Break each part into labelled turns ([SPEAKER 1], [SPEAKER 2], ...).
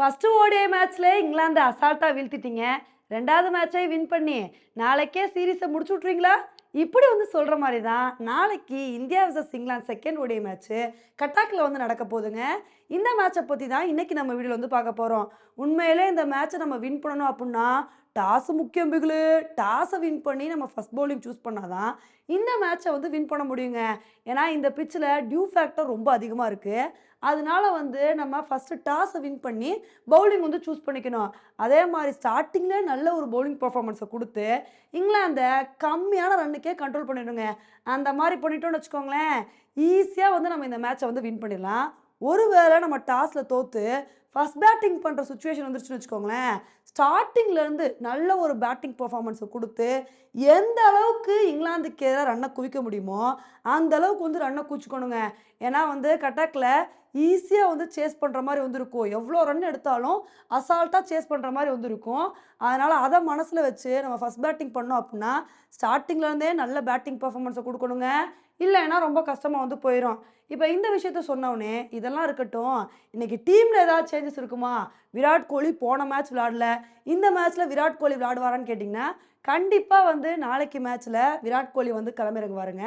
[SPEAKER 1] First ஓடிய மேட்ச்சில் இங்கிலாந்து அசால்ட்டாக வீழ்த்திட்டீங்க. ரெண்டாவது மேட்சை வின் பண்ணி நாளைக்கே சீரீஸை முடிச்சு விட்றீங்களா இப்படி வந்து சொல்கிற மாதிரி தான் நாளைக்கு India versus England second ODI match கட்டாக்கில் வந்து நடக்க போகுதுங்க. இந்த மேட்சை பற்றி தான் இன்றைக்கி நம்ம வீடியோவில் வந்து பார்க்க போகிறோம் உண்மையிலே இந்த மேட்ச்சை நம்ம வின் பண்ணணும் அப்படின்னா டாஸ் முக்கியம் பிகுலு. டாஸை வின் பண்ணி நம்ம ஃபஸ்ட் பவுலிங் சூஸ் பண்ணால் தான் இந்த மேட்சை வந்து வின் பண்ண முடியுங்க. ஏன்னா இந்த பிச்சில் டியூ ஃபேக்டர் ரொம்ப அதிகமாக இருக்குது அதனால வந்து நம்ம ஃபஸ்ட்டு டாஸை வின் பண்ணி பவுலிங் வந்து சூஸ் பண்ணிக்கணும். அதே மாதிரி ஸ்டார்டிங்கில் நல்ல ஒரு பவுலிங் பர்ஃபார்மன்ஸை கொடுத்து இங்கிலாந்தை கம்மியான ரன்னுக்கே கண்ட்ரோல் பண்ணிடுங்க. அந்த மாதிரி பண்ணிட்டோம்னு வச்சுக்கோங்களேன் ஈஸியாக வந்து நம்ம இந்த மேட்சை வந்து வின் பண்ணிடலாம். ஒருவேளை நம்ம டாஸில் தோற்று ஃபஸ்ட் பேட்டிங் பண்ணுற சுச்சுவேஷன் வந்துருச்சுன்னு வச்சுக்கோங்களேன். ஸ்டார்டிங்லேருந்து நல்ல ஒரு பேட்டிங் பர்ஃபார்மன்ஸை கொடுத்து எந்த அளவுக்கு இங்கிலாந்துக்கு எதிராக ரன்னை குவிக்க முடியுமோ அந்த அளவுக்கு வந்து ரன்னை குவிச்சுக்கணுங்க. ஏன்னா வந்து கட்டாக்கில் ஈஸியாக வந்து சேஸ் பண்ணுற மாதிரி வந்து இருக்கும் எவ்வளோ ரன் எடுத்தாலும் அசால்ட்டாக சேஸ் பண்ணுற மாதிரி வந்து இருக்கும் அதனால் அதை மனசில் வச்சு நம்ம ஃபஸ்ட் பேட்டிங் பண்ணோம் அப்படின்னா ஸ்டார்டிங்லேருந்தே நல்ல பேட்டிங் பர்ஃபார்மன்ஸை கொடுக்கணுங்க. இல்லைன்னா ரொம்ப கஷ்டமாக வந்து போயிடும் இப்போ இந்த விஷயத்த சொன்னோடனே இதெல்லாம் இருக்கட்டும் இன்றைக்கி டீமில் ஏதாச்சும் சேஞ்சஸ் இருக்குமா? விராட் கோலி போன மேட்ச் விளாடல இந்த மேட்ச்சில் விராட் கோலி விளாடுவாரான்னு கேட்டிங்கன்னா கண்டிப்பாக வந்து நாளைக்கு மேட்ச்சில் விராட் கோலி வந்து கிளம்பிறங்குவாருங்க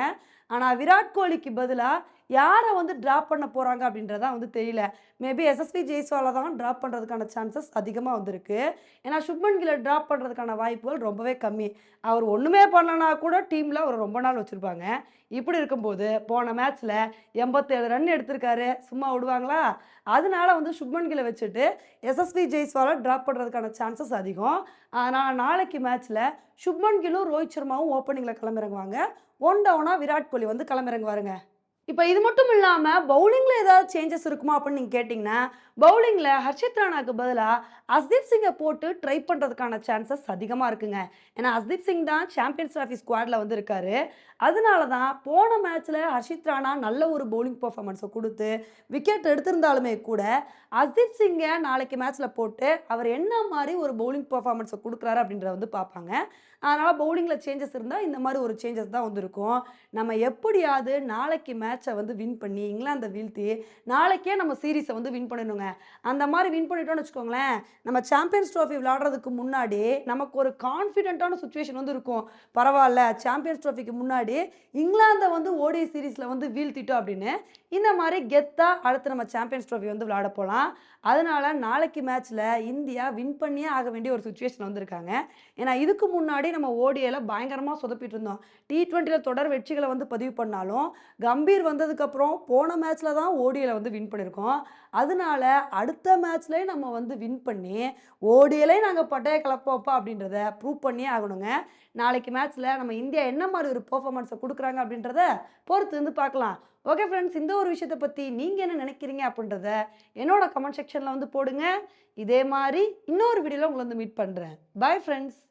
[SPEAKER 1] ஆனால் விராட் கோலிக்கு பதிலாக யாரை வந்து ட்ராப் பண்ண போகிறாங்க அப்படின்றதா வந்து தெரியல. மேபி எஸ்எஸ்வி ஜெய்ஸ்வாலை தான் ட்ராப் பண்ணுறதுக்கான சான்சஸ் அதிகமாக வந்திருக்கு. ஏன்னா சுப்மன் கில்லை ட்ராப் பண்ணுறதுக்கான வாய்ப்புகள் ரொம்பவே கம்மி. அவர் ஒன்றுமே பண்ணலனா கூட டீமில் அவர் ரொம்ப நாள் வச்சுருப்பாங்க. இப்படி இருக்கும்போது போன மேட்ச்சில் எண்பத்தேழு ரன் எடுத்திருக்காரு. சும்மா விடுவாங்களா? அதனால வந்து சுப்மன் கில்லை வச்சுட்டு எஸ்எஸ்வி ஜெய்ஸ்வாலை ட்ராப் பண்ணுறதுக்கான சான்சஸ் அதிகம். அதனால் நாளைக்கு மேட்ச்சில் சுப்மன் கிலும் ரோஹித் சர்மாவும் ஓப்பனிங்கில் கிளம்பிறங்குவாங்க ஒன் டவுனாக விராட் கோலி வந்து கிளம்பிறங்குவாருங்க இப்போ இது மட்டும் இல்லாமல் பவுலிங்கில் ஏதாவது சேஞ்சஸ் இருக்குமா அப்படின்னு நீங்கள் கேட்டிங்கன்னா பவுலிங்கில் ஹர்ஷித் ராணாக்கு பதிலாக அஸ்தீப் சிங்கை போட்டு ட்ரை பண்ணுறதுக்கான சான்சஸ் அதிகமாக இருக்குங்க. ஏன்னா அஸ்தீப் சிங் தான் சாம்பியன்ஸ் ட்ராஃபி ஸ்குவாடில் வந்து இருக்காரு. அதனால தான் போன மேட்ச்சில் ஹர்ஷித் ராணா நல்ல ஒரு பவுலிங் பர்ஃபார்மன்ஸை கொடுத்து விக்கெட் எடுத்திருந்தாலுமே கூட அஸ்தீப் சிங்கை நாளைக்கு மேட்ச்சில் போட்டு அவர் என்ன மாதிரி ஒரு பவுலிங் பர்ஃபார்மன்ஸை கொடுக்குறாரு அப்படின்றத வந்து பார்ப்பாங்க. அதனால் பவுலிங்கில் சேஞ்சஸ் இருந்தால் இந்த மாதிரி ஒரு சேஞ்சஸ் தான் வந்திருக்கும். நம்ம எப்படியாவது நாளைக்கு மேட்ச் வந்து வின் பண்ணி இங்கிலாந்தை வீழ்த்தி நாளைக்கே நம்ம சீரீஸை வந்து வின் பண்ணணுங்க. அந்த மாதிரி வின் பண்ணிட்டோம்னு வச்சுக்கோங்களேன் நம்ம சாம்பியன்ஸ் ட்ராஃபி விளாடுறதுக்கு முன்னாடி நமக்கு ஒரு கான்ஃபிடென்ட்டான சுச்சுவேஷன் வந்து இருக்கும். பரவாயில்ல சாம்பியன்ஸ் ட்ராஃபிக்கு முன்னாடி இங்கிலாந்தை வந்து ஓடிஐ சீரீஸில் வந்து வீழ்த்திட்டோம் அப்படின்னு இந்த மாதிரி கெத்தாக அடுத்து நம்ம சாம்பியன்ஸ் ட்ராஃபி வந்து விளாட போகலாம் அதனால் நாளைக்கு மேட்ச்சில் இந்தியா வின் பண்ணியே ஆக வேண்டிய ஒரு சுச்சுவேஷன் வந்திருக்காங்க. ஏன்னா இதுக்கு முன்னாடி நம்ம ஓடிஐல பயங்கரமாக சொதப்பிட்டு இருந்தோம். டி ட்வெண்ட்டியில் தொடர் வெற்றிகளை வந்து பதிவு பண்ணாலும் கம்பீர் வந்ததுக்கப்புறம் போன மேட்ச்சில் தான் ஓடியில் வந்து வின் பண்ணியிருக்கோம். அதனால அடுத்த மேட்ச்லேயே நம்ம வந்து வின் பண்ணி ஓடிஐலே நாங்கள் பட்டைய கலப்போப்பா அப்படின்றத ப்ரூவ் பண்ணியே ஆகணுங்க. நாளைக்கு மேட்ச்சில் நம்ம இந்தியா என்ன மாதிரி ஒரு பெர்ஃபார்மன்ஸை கொடுக்குறாங்க அப்படின்றத பொறுத்து வந்து பார்க்கலாம். ஓகே ஃப்ரெண்ட்ஸ் இந்த ஒரு விஷயத்தை பற்றி நீங்கள் என்ன நினைக்கிறீங்க அப்படின்றத என்னோட கமெண்ட் செக்ஷனில் வந்து போடுங்க. இதே மாதிரி இன்னொரு வீடியோவில் உங்களை வந்து மீட் பண்ணுறேன் பாய் ஃப்ரெண்ட்ஸ்